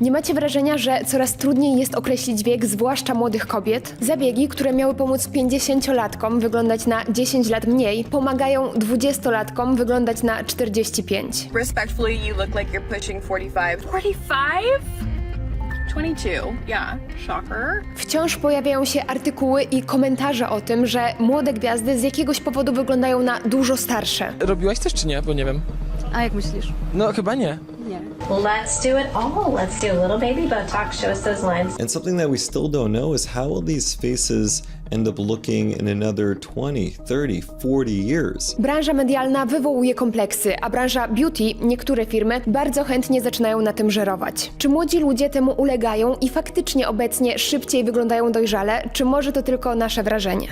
Nie macie wrażenia, że coraz trudniej jest określić wiek, zwłaszcza młodych kobiet? Zabiegi, które miały pomóc 50-latkom wyglądać na 10 lat mniej, pomagają 20-latkom wyglądać na 45. Respectfully, you look like you're pushing 45. 45? 22. Yeah, shocker. Wciąż pojawiają się artykuły i komentarze o tym, że młode gwiazdy z jakiegoś powodu wyglądają na dużo starsze. Robiłaś też czy nie? Bo nie wiem. A jak myślisz? No chyba nie. Let's do it all. Let's do a little baby Botox. Show us those lines. And something that we still don't know is how will these faces end up looking in another 20, 30, 40 years? Branża medialna wywołuje kompleksy, a branża beauty, niektóre firmy, bardzo chętnie zaczynają na tym żerować. Czy młodzi ludzie temu ulegają i faktycznie obecnie szybciej wyglądają dojrzale, czy może to tylko nasze wrażenie?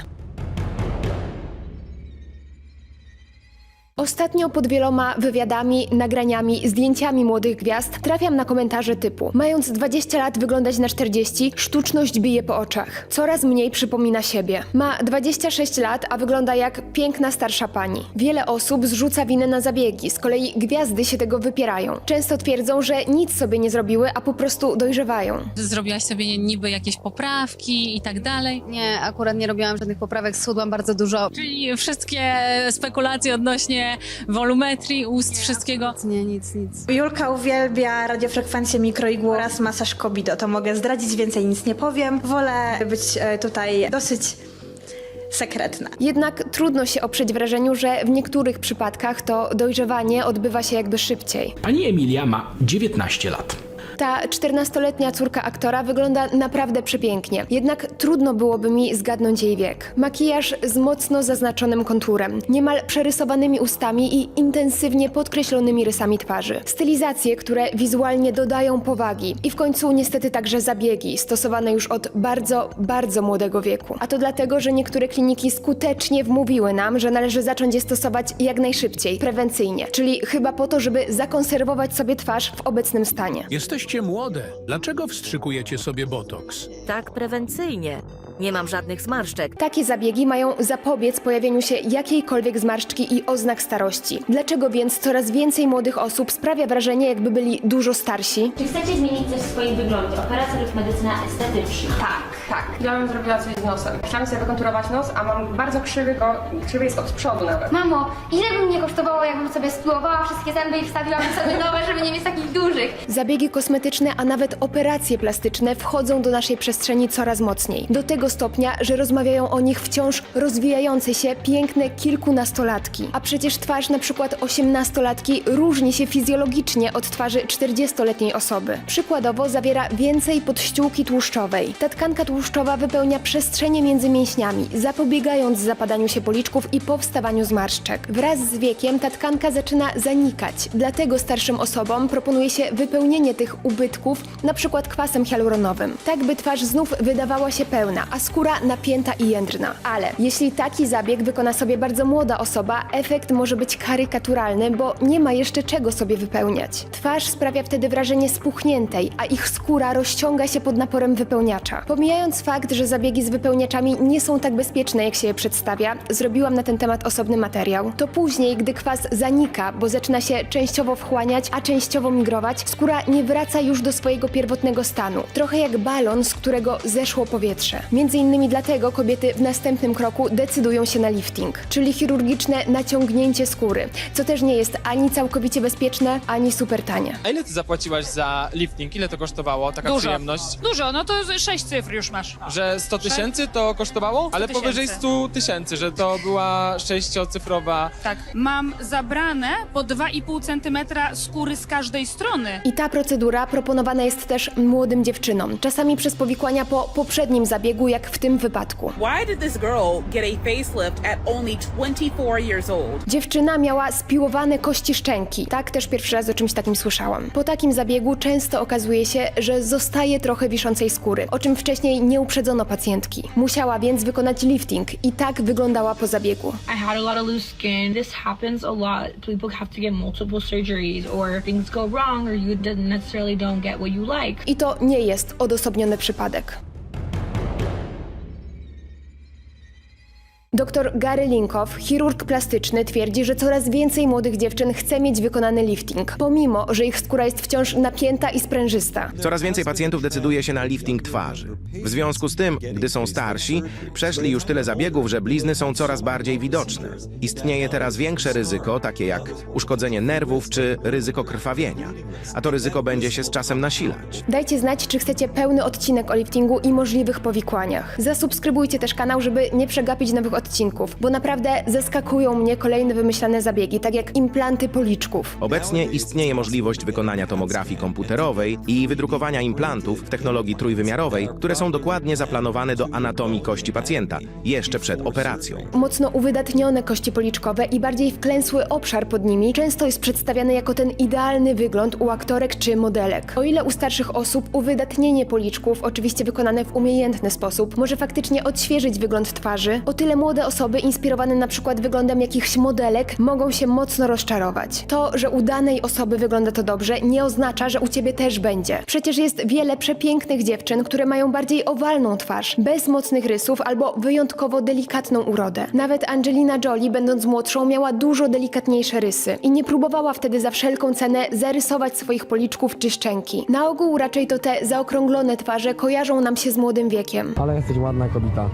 Ostatnio pod wieloma wywiadami, nagraniami, zdjęciami młodych gwiazd trafiam na komentarze typu Mając 20 lat wyglądać na 40, sztuczność bije po oczach. Coraz mniej przypomina siebie. Ma 26 lat, a wygląda jak piękna starsza pani. Wiele osób zrzuca winę na zabiegi, z kolei gwiazdy się tego wypierają. Często twierdzą, że nic sobie nie zrobiły, a po prostu dojrzewają. Zrobiłaś sobie niby jakieś poprawki i tak dalej. Nie, akurat nie robiłam żadnych poprawek, schudłam bardzo dużo. Czyli wszystkie spekulacje odnośnie wolumetrii, ust, wszystkiego. Nie, nic, nic. Julka uwielbia radiofrekwencję mikroigłu oraz masaż kobido. To mogę zdradzić, więcej nic nie powiem. Wolę być e, tutaj dosyć sekretna. Jednak trudno się oprzeć wrażeniu, że w niektórych przypadkach to dojrzewanie odbywa się jakby szybciej. Pani Emilia ma 19 lat. Ta 14-letnia córka aktora wygląda naprawdę przepięknie, jednak trudno byłoby mi zgadnąć jej wiek. Makijaż z mocno zaznaczonym konturem, niemal przerysowanymi ustami i intensywnie podkreślonymi rysami twarzy. Stylizacje, które wizualnie dodają powagi i w końcu niestety także zabiegi, stosowane już od bardzo, bardzo młodego wieku. A to dlatego, że niektóre kliniki skutecznie wmówiły nam, że należy zacząć je stosować jak najszybciej, prewencyjnie, czyli chyba po to, żeby zakonserwować sobie twarz w obecnym stanie. Jesteście młode. Dlaczego wstrzykujecie sobie botoks? Tak, prewencyjnie. Nie mam żadnych zmarszczek. Takie zabiegi mają zapobiec pojawieniu się jakiejkolwiek zmarszczki i oznak starości. Dlaczego więc coraz więcej młodych osób sprawia wrażenie, jakby byli dużo starsi? Czy chcecie zmienić coś w swoim wyglądzie? Operacja lub medycyna estetyczna? Tak, tak. Ja bym zrobiła coś z nosem. Chciałam sobie wykonturować nos, a mam bardzo krzywy go, krzywy jest od przodu nawet. Mamo, ile by mnie kosztowało, jakbym sobie spluwowała wszystkie zęby i wstawiłam sobie nowe, żeby nie mieć takich dużych? Zabiegi kosmetyczne, a nawet operacje plastyczne wchodzą do naszej przestrzeni coraz mocniej. Do tego stopnia, że rozmawiają o nich wciąż rozwijające się piękne kilkunastolatki. A przecież twarz na przykład osiemnastolatki różni się fizjologicznie od twarzy 40-letniej osoby. Przykładowo zawiera więcej podściółki tłuszczowej. Ta tkanka tłuszczowa wypełnia przestrzenie między mięśniami, zapobiegając zapadaniu się policzków i powstawaniu zmarszczek. Wraz z wiekiem ta tkanka zaczyna zanikać, dlatego starszym osobom proponuje się wypełnienie tych ubytków przykład kwasem hialuronowym, tak by twarz znów wydawała się pełna, a skóra napięta i jędrna. Ale jeśli taki zabieg wykona sobie bardzo młoda osoba, efekt może być karykaturalny, bo nie ma jeszcze czego sobie wypełniać. Twarz sprawia wtedy wrażenie spuchniętej, a ich skóra rozciąga się pod naporem wypełniacza. Pomijając fakt, że zabiegi z wypełniaczami nie są tak bezpieczne, jak się je przedstawia, zrobiłam na ten temat osobny materiał. To później, gdy kwas zanika, bo zaczyna się częściowo wchłaniać, a częściowo migrować, skóra nie wraca już do swojego pierwotnego stanu. Trochę jak balon, z którego zeszło powietrze. Między innymi dlatego kobiety w następnym kroku decydują się na lifting, czyli chirurgiczne naciągnięcie skóry, co też nie jest ani całkowicie bezpieczne, ani super tanie. A ile ty zapłaciłaś za lifting? Ile to kosztowało? Taka Dużo. przyjemność? Dużo, no to sześć cyfr już masz. Że 100 tysięcy to kosztowało? Ale tysięcy. powyżej 100 tysięcy, że to była sześciocyfrowa. Tak. Mam zabrane po 2,5 centymetra skóry z każdej strony. I ta procedura proponowana jest też młodym dziewczynom, czasami przez powikłania po poprzednim zabiegu, jak w tym wypadku. Why did this girl get a facelift at only 24 years old? Dziewczyna miała spiłowane kości szczęki. Tak też pierwszy raz o czymś takim słyszałam. Po takim zabiegu często okazuje się, że zostaje trochę wiszącej skóry, o czym wcześniej nie uprzedzono pacjentki. Musiała więc wykonać lifting i tak wyglądała po zabiegu. I had a lot of loose skin. This happens a lot. People have to get multiple surgeries or things go wrong or you didn't necessarily don't get what you like. I to nie jest odosobniony przypadek. Dr Gary Linkoff, chirurg plastyczny, twierdzi, że coraz więcej młodych dziewczyn chce mieć wykonany lifting, pomimo, że ich skóra jest wciąż napięta i sprężysta. Coraz więcej pacjentów decyduje się na lifting twarzy. W związku z tym, gdy są starsi, przeszli już tyle zabiegów, że blizny są coraz bardziej widoczne. Istnieje teraz większe ryzyko, takie jak uszkodzenie nerwów czy ryzyko krwawienia. A to ryzyko będzie się z czasem nasilać. Dajcie znać, czy chcecie pełny odcinek o liftingu i możliwych powikłaniach. Zasubskrybujcie też kanał, żeby nie przegapić nowych odcinków, bo naprawdę zaskakują mnie kolejne wymyślane zabiegi, tak jak implanty policzków. Obecnie istnieje możliwość wykonania tomografii komputerowej i wydrukowania implantów w technologii trójwymiarowej, które są dokładnie zaplanowane do anatomii kości pacjenta, jeszcze przed operacją. Mocno uwydatnione kości policzkowe i bardziej wklęsły obszar pod nimi często jest przedstawiany jako ten idealny wygląd u aktorek czy modelek. O ile u starszych osób uwydatnienie policzków, oczywiście wykonane w umiejętny sposób, może faktycznie odświeżyć wygląd twarzy, o tyle młode osoby inspirowane na przykład wyglądem jakichś modelek mogą się mocno rozczarować. To, że u danej osoby wygląda to dobrze, nie oznacza, że u ciebie też będzie. Przecież jest wiele przepięknych dziewczyn, które mają bardziej owalną twarz, bez mocnych rysów albo wyjątkowo delikatną urodę. Nawet Angelina Jolie, będąc młodszą, miała dużo delikatniejsze rysy i nie próbowała wtedy za wszelką cenę zarysować swoich policzków czy szczęki. Na ogół raczej to te zaokrąglone twarze kojarzą nam się z młodym wiekiem. Ale jesteś ładna kobita.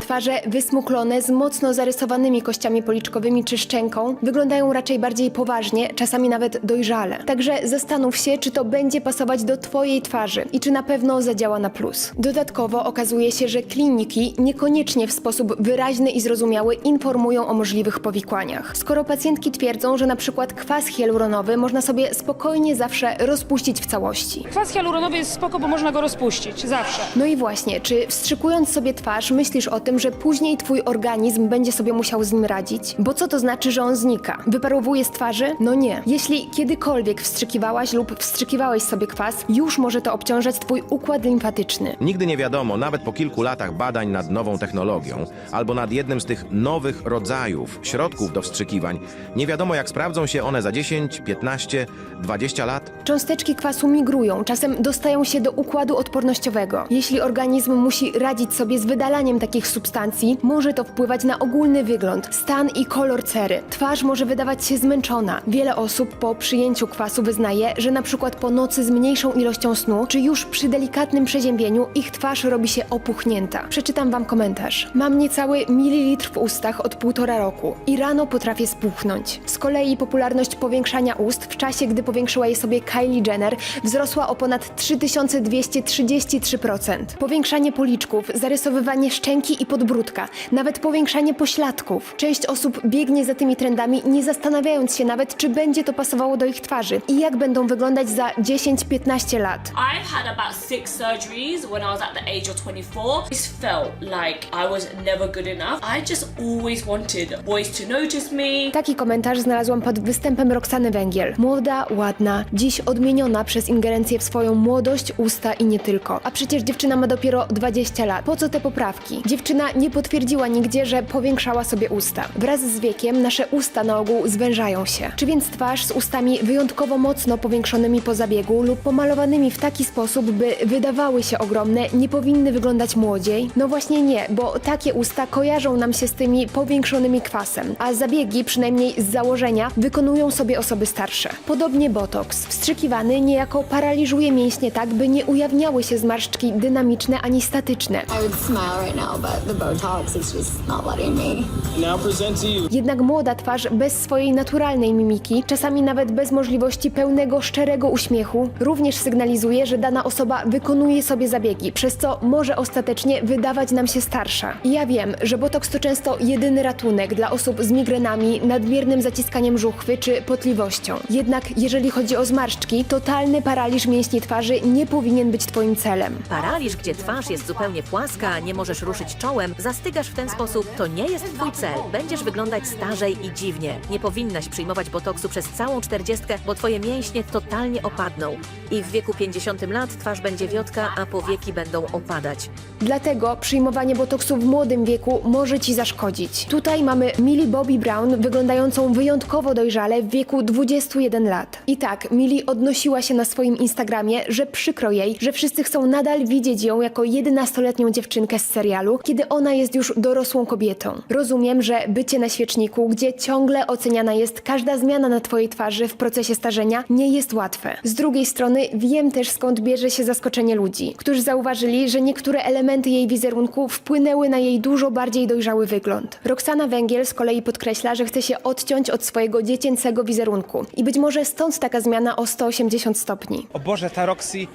Twarze wysmuklone z mocno zarysowanymi kościami policzkowymi czy szczęką wyglądają raczej bardziej poważnie, czasami nawet dojrzale. Także zastanów się, czy to będzie pasować do Twojej twarzy i czy na pewno zadziała na plus. Dodatkowo okazuje się, że kliniki niekoniecznie w sposób wyraźny i zrozumiały informują o możliwych powikłaniach. Skoro pacjentki twierdzą, że na przykład kwas hialuronowy można sobie spokojnie zawsze rozpuścić w całości. Kwas hialuronowy jest spoko, bo można go rozpuścić, zawsze. No i właśnie, czy wstrzykując sobie twarz, myślisz o tym, że później twój organizm będzie sobie musiał z nim radzić? Bo co to znaczy, że on znika? Wyparowuje z twarzy? No nie. Jeśli kiedykolwiek wstrzykiwałaś lub wstrzykiwałeś sobie kwas, już może to obciążać twój układ limfatyczny. Nigdy nie wiadomo, nawet po kilku latach badań nad nową technologią, albo nad jednym z tych nowych rodzajów środków do wstrzykiwań, nie wiadomo jak sprawdzą się one za 10, 15, 20 lat. Cząsteczki kwasu migrują, czasem dostają się do układu odpornościowego. Jeśli organizm musi radzić sobie z wydalaniem takich substancji, może to wpływać na ogólny wygląd, stan i kolor cery. Twarz może wydawać się zmęczona. Wiele osób po przyjęciu kwasu wyznaje, że na przykład po nocy z mniejszą ilością snu, czy już przy delikatnym przeziębieniu, ich twarz robi się opuchnięta. Przeczytam wam komentarz. Mam niecały mililitr w ustach od półtora roku i rano potrafię spuchnąć. Z kolei popularność powiększania ust w czasie, gdy powiększyła je sobie Kylie Jenner, wzrosła o ponad 3233%. Powiększanie policzków, zarysowywanie szczęki i podbródka, nawet powiększanie pośladków. Część osób biegnie za tymi trendami, nie zastanawiając się nawet, czy będzie to pasowało do ich twarzy i jak będą wyglądać za 10-15 lat. I've had about six surgeries when I was at the age of 24. It felt like I was never good enough. I just always wanted boys to notice me. Taki komentarz znalazłam pod występem Roxany Węgiel. Młoda, ładna, dziś odmieniona przez ingerencję w swoją młodość, usta i nie tylko. A przecież dziewczyna ma dopiero 20 lat. Po co te poprawki? Dziewczyna nie potwierdziła nigdzie, że powiększała sobie usta. Wraz z wiekiem nasze usta na ogół zwężają się. Czy więc twarz z ustami wyjątkowo mocno powiększonymi po zabiegu lub pomalowanymi w taki sposób, by wydawały się ogromne, nie powinny wyglądać młodziej? No właśnie nie, bo takie usta kojarzą nam się z tymi powiększonymi kwasem, a zabiegi, przynajmniej z założenia, wykonują sobie osoby starsze. Podobnie botoks. Wstrzykiwany niejako paraliżuje mięśnie tak, by nie ujawniały się zmarszczki dynamiczne ani statyczne. I would smile right now, but the Botox is just not letting me. Now present to you. Jednak młoda twarz bez swojej naturalnej mimiki, czasami nawet bez możliwości pełnego, szczerego uśmiechu, również sygnalizuje, że dana osoba wykonuje sobie zabiegi, przez co może ostatecznie wydawać nam się starsza. I ja wiem, że botoks to często jedyny ratunek dla osób z migrenami, nadmiernym zaciskaniem żuchwy czy potliwością. Jednak jeżeli chodzi o zmarszczki, totalny paraliż mięśni twarzy nie powinien być Twoim celem. Paraliż, gdzie twarz jest zupełnie płaska, nie możesz ruszyć czołem, zastygasz w ten sposób, to nie jest twój cel. Będziesz wyglądać starzej i dziwnie. Nie powinnaś przyjmować botoksu przez całą czterdziestkę, bo twoje mięśnie totalnie opadną. I w wieku 50 lat twarz będzie wiotka, a powieki będą opadać. Dlatego przyjmowanie botoksu w młodym wieku może ci zaszkodzić. Tutaj mamy Millie Bobby Brown, wyglądającą wyjątkowo dojrzale w wieku 21 lat. I tak, Millie odnosiła się na swoim Instagramie, że przykro jej, że wszyscy chcą nadal widzieć ją jako 11-letnią dziewczynkę z serialu, kiedy ona jest już dorosłą kobietą. Rozumiem, że bycie na świeczniku, gdzie ciągle oceniana jest każda zmiana na twojej twarzy w procesie starzenia, nie jest łatwe. Z drugiej strony wiem też skąd bierze się zaskoczenie ludzi, którzy zauważyli, że niektóre elementy jej wizerunku wpłynęły na jej dużo bardziej dojrzały wygląd. Roxana Węgiel z kolei podkreśla, że chce się odciąć od swojego dziecięcego wizerunku i być może stąd taka zmiana o 180 stopni. O Boże, ta Roxy...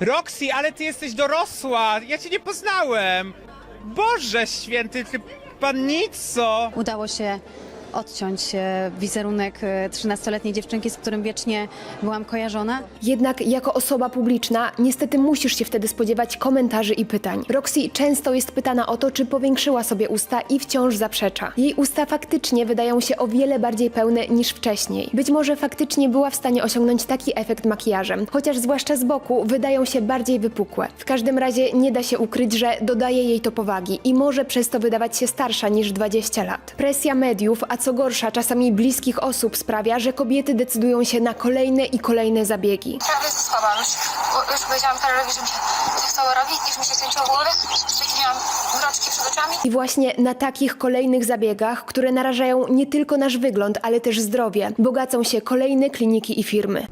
Roxy, ale ty jesteś dorosła! Ja cię nie poznałem! Boże święty, ty pannico! Udało się odciąć e, wizerunek e, 13-letniej dziewczynki, z którym wiecznie byłam kojarzona. Jednak jako osoba publiczna niestety musisz się wtedy spodziewać komentarzy i pytań. Roxy często jest pytana o to, czy powiększyła sobie usta i wciąż zaprzecza. Jej usta faktycznie wydają się o wiele bardziej pełne niż wcześniej. Być może faktycznie była w stanie osiągnąć taki efekt makijażem, chociaż zwłaszcza z boku wydają się bardziej wypukłe. W każdym razie nie da się ukryć, że dodaje jej to powagi i może przez to wydawać się starsza niż 20 lat. Presja mediów, a co gorsza czasami bliskich osób sprawia, że kobiety decydują się na kolejne i kolejne zabiegi. Prawie zasłabłam już. Już powiedziałam Karolowi, że mi się nie chciało robić, już mi się głowie, że miałam mroczki przed oczami. I właśnie na takich kolejnych zabiegach, które narażają nie tylko nasz wygląd, ale też zdrowie, bogacą się kolejne kliniki i firmy.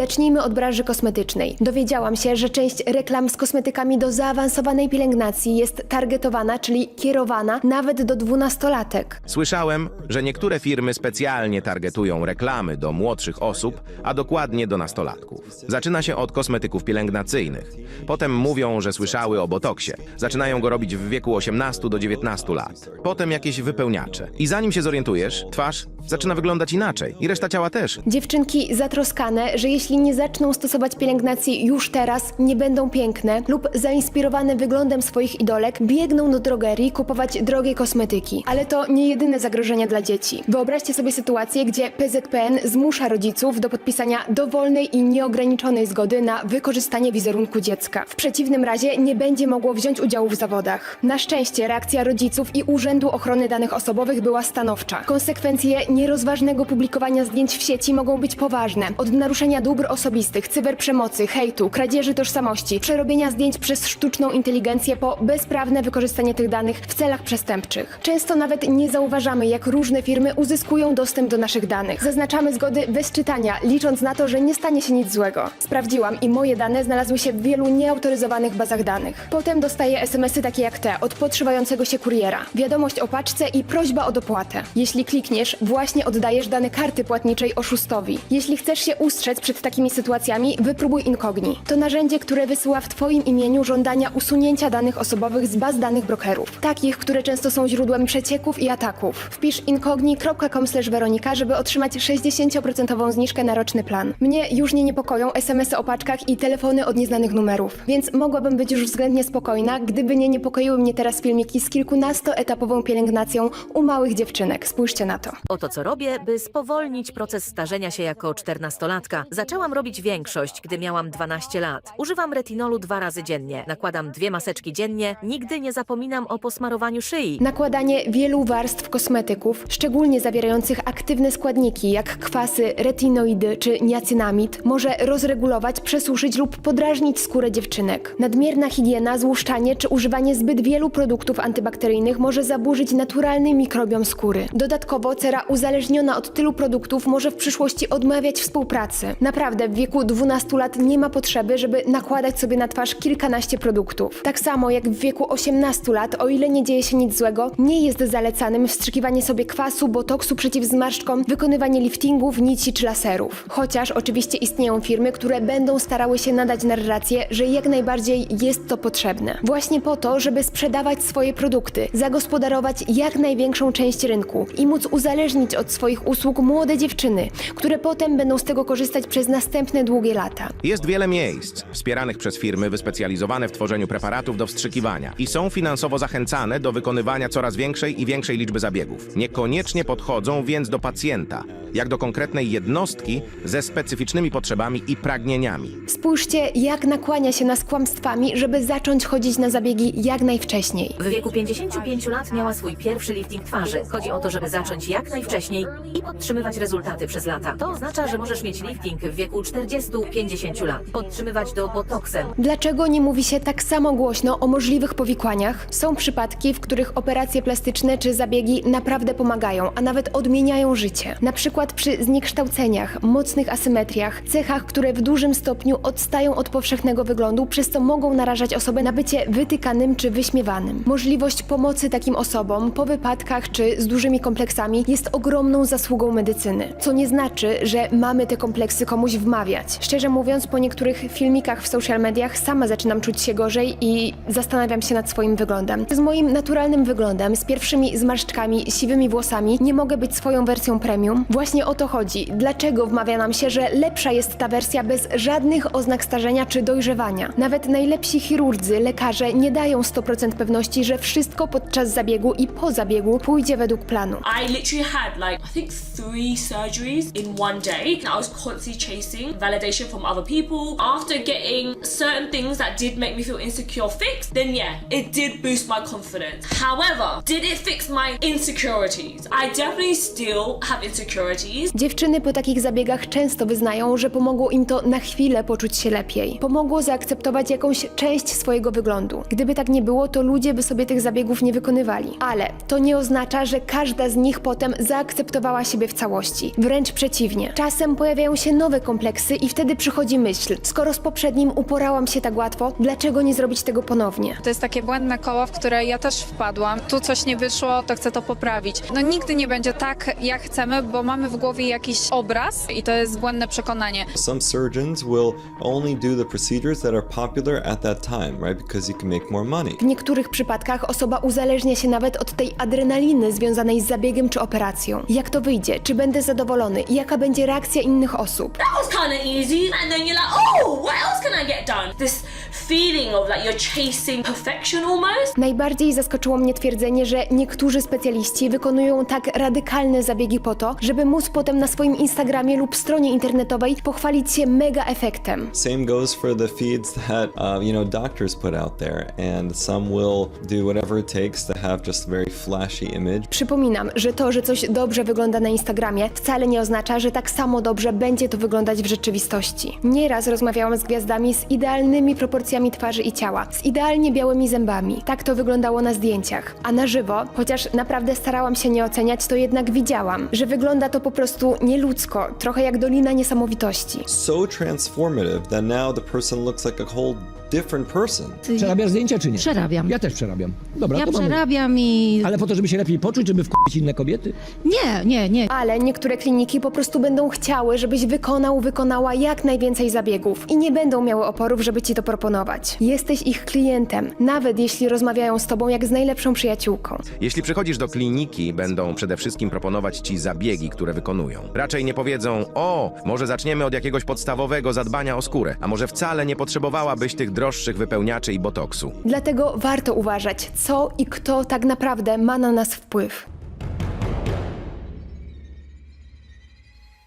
Zacznijmy od branży kosmetycznej. Dowiedziałam się, że część reklam z kosmetykami do zaawansowanej pielęgnacji jest targetowana, czyli kierowana nawet do dwunastolatek. Słyszałem, że niektóre firmy specjalnie targetują reklamy do młodszych osób, a dokładnie do nastolatków. Zaczyna się od kosmetyków pielęgnacyjnych. Potem mówią, że słyszały o botoksie. Zaczynają go robić w wieku 18 do 19 lat. Potem jakieś wypełniacze. I zanim się zorientujesz, twarz zaczyna wyglądać inaczej. I reszta ciała też. Dziewczynki zatroskane, że jeśli nie zaczną stosować pielęgnacji już teraz, nie będą piękne lub zainspirowane wyglądem swoich idolek, biegną do drogerii kupować drogie kosmetyki. Ale to nie jedyne zagrożenia dla dzieci. Wyobraźcie sobie sytuację, gdzie PZPN zmusza rodziców do podpisania dowolnej i nieograniczonej zgody na wykorzystanie wizerunku dziecka. W przeciwnym razie nie będzie mogło wziąć udziału w zawodach. Na szczęście reakcja rodziców i Urzędu Ochrony Danych Osobowych była stanowcza. Konsekwencje nierozważnego publikowania zdjęć w sieci mogą być poważne. Od naruszenia dóbr osobistych, cyberprzemocy, hejtu, kradzieży tożsamości, przerobienia zdjęć przez sztuczną inteligencję po bezprawne wykorzystanie tych danych w celach przestępczych. Często nawet nie zauważamy, jak różne firmy uzyskują dostęp do naszych danych. Zaznaczamy zgody bez czytania, licząc na to, że nie stanie się nic złego. Sprawdziłam i moje dane znalazły się w wielu nieautoryzowanych bazach danych. Potem dostaję SMS-y takie jak te od podszywającego się kuriera. Wiadomość o paczce i prośba o dopłatę. Jeśli klikniesz, właśnie oddajesz dane karty płatniczej oszustowi. Jeśli chcesz się ustrzec przed takimi sytuacjami, wypróbuj Incogni. To narzędzie, które wysyła w Twoim imieniu żądania usunięcia danych osobowych z baz danych brokerów. Takich, które często są źródłem przecieków i ataków. Wpisz incogni.com weronika, żeby otrzymać 60% zniżkę na roczny plan. Mnie już nie niepokoją SMS-y o paczkach i telefony od nieznanych numerów, więc mogłabym być już względnie spokojna, gdyby nie niepokoiły mnie teraz filmiki z kilkunastoetapową pielęgnacją u małych dziewczynek. Spójrzcie na to. Oto co robię, by spowolnić proces starzenia się jako czternastolatka. Zaczęłam robić większość, gdy miałam 12 lat. Używam retinolu dwa razy dziennie. Nakładam dwie maseczki dziennie. Nigdy nie zapominam o posmarowaniu szyi. Nakładanie wielu warstw kosmetyków, szczególnie zawierających aktywne składniki jak kwasy, retinoidy czy niacynamid, może rozregulować, przesuszyć lub podrażnić skórę dziewczynek. Nadmierna higiena, złuszczanie czy używanie zbyt wielu produktów antybakteryjnych może zaburzyć naturalny mikrobiom skóry. Dodatkowo cera uzależniona od tylu produktów może w przyszłości odmawiać współpracy. Naprawdę w wieku 12 lat nie ma potrzeby, żeby nakładać sobie na twarz kilkanaście produktów. Tak samo jak w wieku 18 lat, o ile nie dzieje się nic złego, nie jest zalecanym wstrzykiwanie sobie kwasu, botoksu przeciw zmarszczkom, wykonywanie liftingów, nici czy laserów. Chociaż oczywiście istnieją firmy, które będą starały się nadać narrację, że jak najbardziej jest to potrzebne. Właśnie po to, żeby sprzedawać swoje produkty, zagospodarować jak największą część rynku i móc uzależnić od swoich usług młode dziewczyny, które potem będą z tego korzystać przez następne długie lata. Jest wiele miejsc wspieranych przez firmy wyspecjalizowane w tworzeniu preparatów do wstrzykiwania i są finansowo zachęcane do wykonywania coraz większej i większej liczby zabiegów. Niekoniecznie podchodzą więc do pacjenta, jak do konkretnej jednostki ze specyficznymi potrzebami i pragnieniami. Spójrzcie, jak nakłania się nas kłamstwami, żeby zacząć chodzić na zabiegi jak najwcześniej. W wieku 55 lat miała swój pierwszy lifting twarzy. Chodzi o to, żeby zacząć jak najwcześniej i podtrzymywać rezultaty przez lata. To oznacza, że możesz mieć lifting w wieku 40-50 lat. Podtrzymywać to botoksem. Dlaczego nie mówi się tak samo głośno o możliwych powikłaniach? Są przypadki, w których operacje plastyczne czy zabiegi naprawdę pomagają, a nawet odmieniają życie. Na przykład przy zniekształceniach, mocnych asymetriach, cechach, które w dużym stopniu odstają od powszechnego wyglądu, przez co mogą narażać osobę na bycie wytykanym czy wyśmiewanym. Możliwość pomocy takim osobom po wypadkach czy z dużymi kompleksami jest ogromną zasługą medycyny, co nie znaczy, że mamy te kompleksy komuś wmawiać. Szczerze mówiąc, po niektórych filmikach w social mediach sama zaczynam czuć się gorzej i zastanawiam się nad swoim wyglądem. Z moim naturalnym wyglądem, z pierwszymi zmarszczkami, siwymi włosami, nie mogę być swoją wersją premium. Właśnie o to chodzi. Dlaczego wmawia nam się, że lepsza jest ta wersja bez żadnych oznak starzenia czy dojrzewania? Nawet najlepsi chirurdzy, lekarze nie dają 100% pewności, że wszystko podczas zabiegu i po zabiegu pójdzie według planu. I literally had like I think three surgeries in one day. I was constantly chasing validation from other people. After getting certain things that did make me feel insecure fixed, then yeah, it did boost my confidence. However, did it fix my insecurities? I definitely still have insecurities. Dziewczyny po takich zabiegach często wyznają, że pomogło im to na chwilę poczuć się lepiej. Pomogło zaakceptować jakąś część swojego wyglądu. Gdyby tak nie było, to ludzie by sobie tych zabiegów nie wykonywali. Ale to nie oznacza, że każda z nich potem zaakceptowała siebie w całości. Wręcz przeciwnie. Czasem pojawiają się nowe kompleksy i wtedy przychodzi myśl, skoro z poprzednim uporałam się tak łatwo, dlaczego nie zrobić tego ponownie? To jest takie błędne koło, w które ja też wpadłam. Tu coś nie wyszło, to chcę to poprawić. No nigdy nie będzie tak, jak chcemy, bo mamy w głowie jakiś obraz i to jest błędne przekonanie. Some surgeons will only do the procedures that are popular at that time, right? Because you can make more money. W niektórych przypadkach osoba uzależnia się nawet od tej adrenaliny związanej z zabiegiem czy operacją. Jak to wyjdzie? Czy będę zadowolony? Jaka będzie reakcja innych osób? That was kind of easy, and then you're like, oh, what else can I get done? This feeling of like you're chasing perfection almost. Najbardziej zaskoczyło mnie twierdzenie, że niektórzy specjaliści wykonują tak radykalne zabiegi po to, żeby móc potem na swoim Instagramie lub stronie internetowej pochwalić się mega efektem. Same goes for the feeds that uh, you know doctors put out there, and some will do whatever it takes to have just a very flashy image. Przypominam, że to, że coś dobrze wygląda na Instagramie, wcale nie oznacza, że tak samo dobrze będzie to wyglądać w rzeczywistości. Nieraz rozmawiałam z gwiazdami z idealnymi proporcjami twarzy i ciała, z idealnie białymi zębami. Tak to wyglądało na zdjęciach. A na żywo, chociaż naprawdę starałam się nie oceniać, to jednak widziałam, że wygląda to po prostu nieludzko, trochę jak Dolina Niesamowitości. So transformative that now the person looks like a whole different person. Przerabiasz zdjęcia czy nie? Przerabiam. Ja też przerabiam. Dobra, Ja to mamy. przerabiam i... Ale po to, żeby się lepiej poczuć, żeby wkupić inne kobiety? Nie, nie, nie. Ale niektóre kliniki po prostu będą chciały, żebyś wykonał, wykonała jak najwięcej zabiegów i nie będą miały oporów, żeby ci to proponować. Jesteś ich klientem, nawet jeśli rozmawiają z tobą jak z najlepszą przyjaciółką. Jeśli przychodzisz do kliniki, będą przede wszystkim proponować ci zabiegi, które wykonują. Raczej nie powiedzą: O, może zaczniemy od jakiegoś podstawowego zadbania o skórę, a może wcale nie potrzebowałabyś tych droższych wypełniaczy i botoksu. Dlatego warto uważać, co i kto tak naprawdę ma na nas wpływ.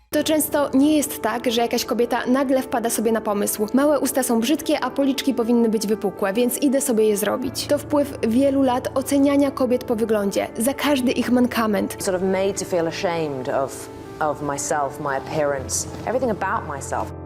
To często nie jest tak, że jakaś kobieta nagle wpada sobie na pomysł. Małe usta są brzydkie, a policzki powinny być wypukłe, więc idę sobie je zrobić. To wpływ wielu lat oceniania kobiet po wyglądzie, za każdy ich mankament. sort of made to feel ashamed of of myself, my appearance, everything about myself.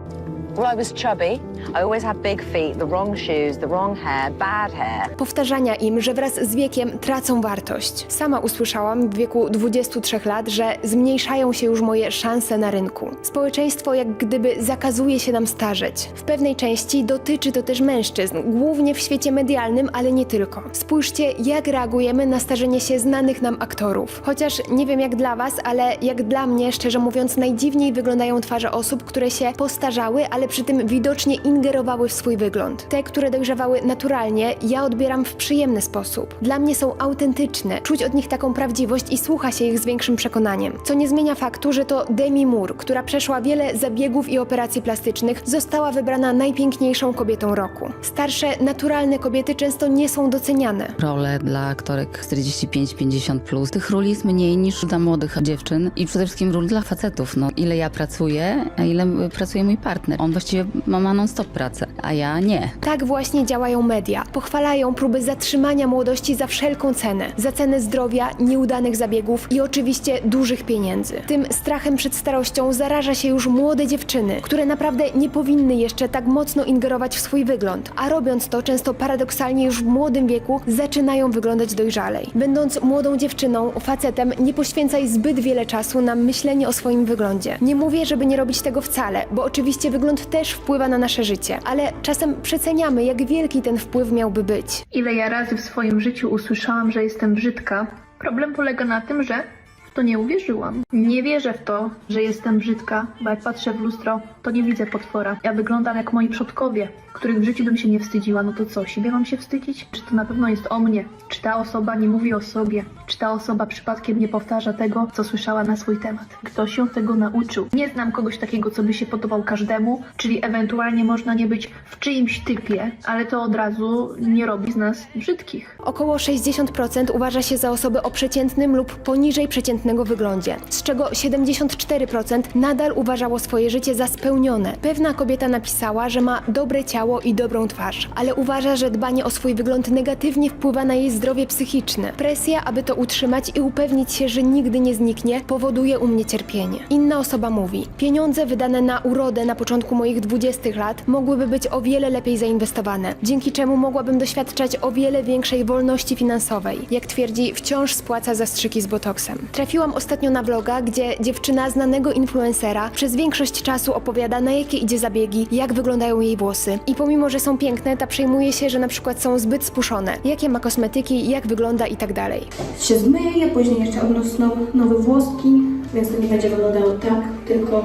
Powtarzania im, że wraz z wiekiem tracą wartość. Sama usłyszałam w wieku 23 lat, że zmniejszają się już moje szanse na rynku. Społeczeństwo jak gdyby zakazuje się nam starzeć. W pewnej części dotyczy to też mężczyzn, głównie w świecie medialnym, ale nie tylko. Spójrzcie, jak reagujemy na starzenie się znanych nam aktorów. Chociaż nie wiem jak dla was, ale jak dla mnie, szczerze mówiąc, najdziwniej wyglądają twarze osób, które się postarzały, ale przy tym widocznie ingerowały w swój wygląd. Te, które dojrzewały naturalnie, ja odbieram w przyjemny sposób. Dla mnie są autentyczne, czuć od nich taką prawdziwość i słucha się ich z większym przekonaniem. Co nie zmienia faktu, że to Demi Moore, która przeszła wiele zabiegów i operacji plastycznych, została wybrana najpiękniejszą kobietą roku. Starsze, naturalne kobiety często nie są doceniane. Role dla aktorek 45-50 plus. Tych ról jest mniej niż dla młodych dziewczyn i przede wszystkim ról dla facetów. No, ile ja pracuję, a ile pracuje mój partner. On właściwie ma, ma non-stop pracę. a ja nie. Tak właśnie działają media. Pochwalają próby zatrzymania młodości za wszelką cenę. Za cenę zdrowia, nieudanych zabiegów i oczywiście dużych pieniędzy. Tym strachem przed starością zaraża się już młode dziewczyny, które naprawdę nie powinny jeszcze tak mocno ingerować w swój wygląd, a robiąc to często paradoksalnie już w młodym wieku zaczynają wyglądać dojrzalej. Będąc młodą dziewczyną, facetem, nie poświęcaj zbyt wiele czasu na myślenie o swoim wyglądzie. Nie mówię, żeby nie robić tego wcale, bo oczywiście wygląd też wpływa na nasze życie, ale czasem przeceniamy, jak wielki ten wpływ miałby być. Ile ja razy w swoim życiu usłyszałam, że jestem brzydka. Problem polega na tym, że to nie uwierzyłam. Nie wierzę w to, że jestem brzydka, bo jak patrzę w lustro, to nie widzę potwora. Ja wyglądam jak moi przodkowie, których w życiu bym się nie wstydziła. No to co, siebie mam się wstydzić? Czy to na pewno jest o mnie? Czy ta osoba nie mówi o sobie? Czy ta osoba przypadkiem nie powtarza tego, co słyszała na swój temat? Ktoś się tego nauczył. Nie znam kogoś takiego, co by się podobał każdemu, czyli ewentualnie można nie być w czyimś typie, ale to od razu nie robi z nas brzydkich. Około 60% uważa się za osoby o przeciętnym lub poniżej wyglądzie, z czego 74% nadal uważało swoje życie za spełnione. Pewna kobieta napisała, że ma dobre ciało i dobrą twarz, ale uważa, że dbanie o swój wygląd negatywnie wpływa na jej zdrowie psychiczne. Presja, aby to utrzymać i upewnić się, że nigdy nie zniknie, powoduje u mnie cierpienie. Inna osoba mówi: Pieniądze wydane na urodę na początku moich 20 lat mogłyby być o wiele lepiej zainwestowane, dzięki czemu mogłabym doświadczać o wiele większej wolności finansowej. Jak twierdzi, wciąż spłaca zastrzyki z botoksem. Trafiłam ostatnio na vloga, gdzie dziewczyna znanego influencera przez większość czasu opowiada, na jakie idzie zabiegi, jak wyglądają jej włosy. I pomimo, że są piękne, ta przejmuje się, że na przykład są zbyt spuszone. Jakie ma kosmetyki, jak wygląda i tak dalej. się zmyję je, później jeszcze odnosną nowe włoski, więc to nie będzie wyglądało tak, tylko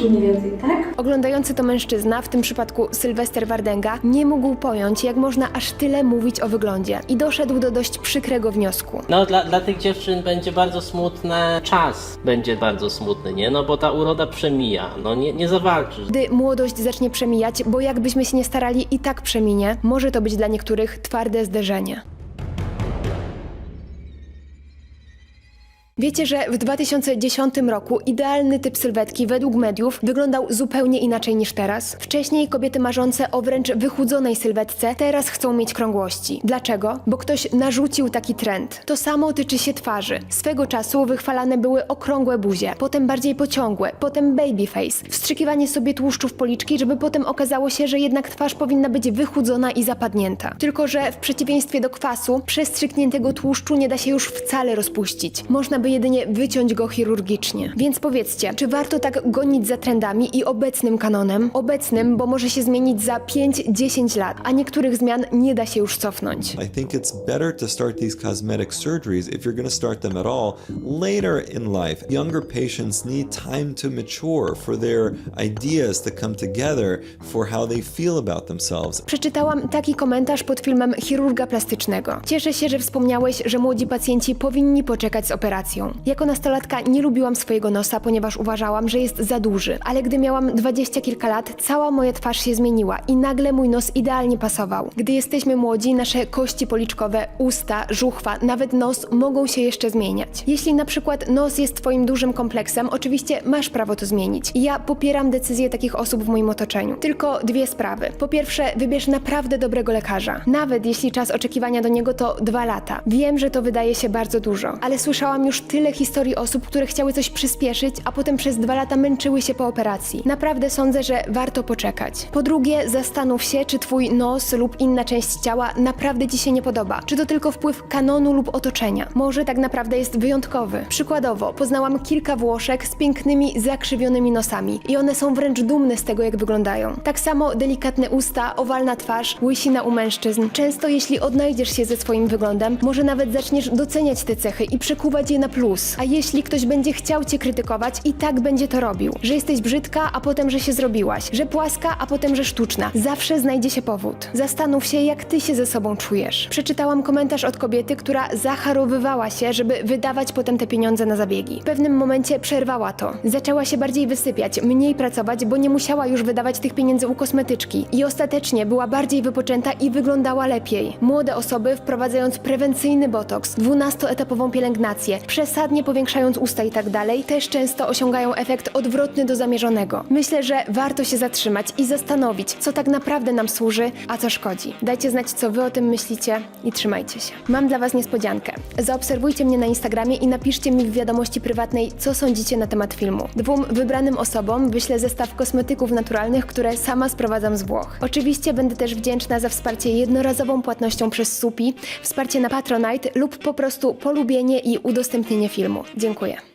mniej więcej tak. Oglądający to mężczyzna, w tym przypadku Sylwester Wardenga, nie mógł pojąć, jak można aż tyle mówić o wyglądzie i doszedł do dość przykrego wniosku. No dla, dla tych dziewczyn będzie bardzo smutne, czas będzie bardzo smutny, nie? No bo ta uroda przemija, no nie, nie zawalczysz. Gdy młodość zacznie przemijać, bo jakbyśmy się nie starali i tak przeminie, może to być dla niektórych twarde zderzenie. Wiecie, że w 2010 roku idealny typ sylwetki według mediów wyglądał zupełnie inaczej niż teraz? Wcześniej kobiety marzące o wręcz wychudzonej sylwetce teraz chcą mieć krągłości. Dlaczego? Bo ktoś narzucił taki trend. To samo tyczy się twarzy. Swego czasu wychwalane były okrągłe buzie, potem bardziej pociągłe, potem babyface, wstrzykiwanie sobie tłuszczu w policzki, żeby potem okazało się, że jednak twarz powinna być wychudzona i zapadnięta. Tylko, że w przeciwieństwie do kwasu, przestrzykniętego tłuszczu nie da się już wcale rozpuścić. Można by jedynie wyciąć go chirurgicznie. Więc powiedzcie, czy warto tak gonić za trendami i obecnym kanonem? Obecnym, bo może się zmienić za 5-10 lat, a niektórych zmian nie da się już cofnąć. I think it's better to start these cosmetic surgeries if you're going to start them at all later in life. Younger patients need time to mature for their ideas to come together for how they feel about themselves. Przeczytałam taki komentarz pod filmem chirurga plastycznego. Cieszę się, że wspomniałeś, że młodzi pacjenci powinni poczekać z operacją. Jako nastolatka nie lubiłam swojego nosa, ponieważ uważałam, że jest za duży, ale gdy miałam dwadzieścia kilka lat, cała moja twarz się zmieniła i nagle mój nos idealnie pasował. Gdy jesteśmy młodzi, nasze kości policzkowe, usta, żuchwa, nawet nos mogą się jeszcze zmieniać. Jeśli na przykład nos jest twoim dużym kompleksem, oczywiście masz prawo to zmienić. I ja popieram decyzje takich osób w moim otoczeniu. Tylko dwie sprawy. Po pierwsze, wybierz naprawdę dobrego lekarza. Nawet jeśli czas oczekiwania do niego to dwa lata. Wiem, że to wydaje się bardzo dużo, ale słyszałam już tyle historii osób, które chciały coś przyspieszyć, a potem przez dwa lata męczyły się po operacji. Naprawdę sądzę, że warto poczekać. Po drugie, zastanów się, czy twój nos lub inna część ciała naprawdę ci się nie podoba. Czy to tylko wpływ kanonu lub otoczenia? Może tak naprawdę jest wyjątkowy. Przykładowo, poznałam kilka Włoszek z pięknymi, zakrzywionymi nosami i one są wręcz dumne z tego, jak wyglądają. Tak samo delikatne usta, owalna twarz, łysina u mężczyzn. Często jeśli odnajdziesz się ze swoim wyglądem, może nawet zaczniesz doceniać te cechy i przekuwać je na plus. A jeśli ktoś będzie chciał cię krytykować, i tak będzie to robił. Że jesteś brzydka, a potem, że się zrobiłaś. Że płaska, a potem, że sztuczna. Zawsze znajdzie się powód. Zastanów się, jak ty się ze sobą czujesz. Przeczytałam komentarz od kobiety, która zacharowywała się, żeby wydawać potem te pieniądze na zabiegi. W pewnym momencie przerwała to. Zaczęła się bardziej wysypiać, mniej pracować, bo nie musiała już wydawać tych pieniędzy u kosmetyczki. I ostatecznie była bardziej wypoczęta i wyglądała lepiej. Młode osoby, wprowadzając prewencyjny botoks, 12-etapową pielęgnację, przez przesadnie powiększając usta i tak dalej, też często osiągają efekt odwrotny do zamierzonego. Myślę, że warto się zatrzymać i zastanowić, co tak naprawdę nam służy, a co szkodzi. Dajcie znać, co wy o tym myślicie i trzymajcie się. Mam dla was niespodziankę. Zaobserwujcie mnie na Instagramie i napiszcie mi w wiadomości prywatnej, co sądzicie na temat filmu. Dwóm wybranym osobom wyślę zestaw kosmetyków naturalnych, które sama sprowadzam z Włoch. Oczywiście będę też wdzięczna za wsparcie jednorazową płatnością przez Supi, wsparcie na Patronite lub po prostu polubienie i udostępnienie filmu. Dziękuję.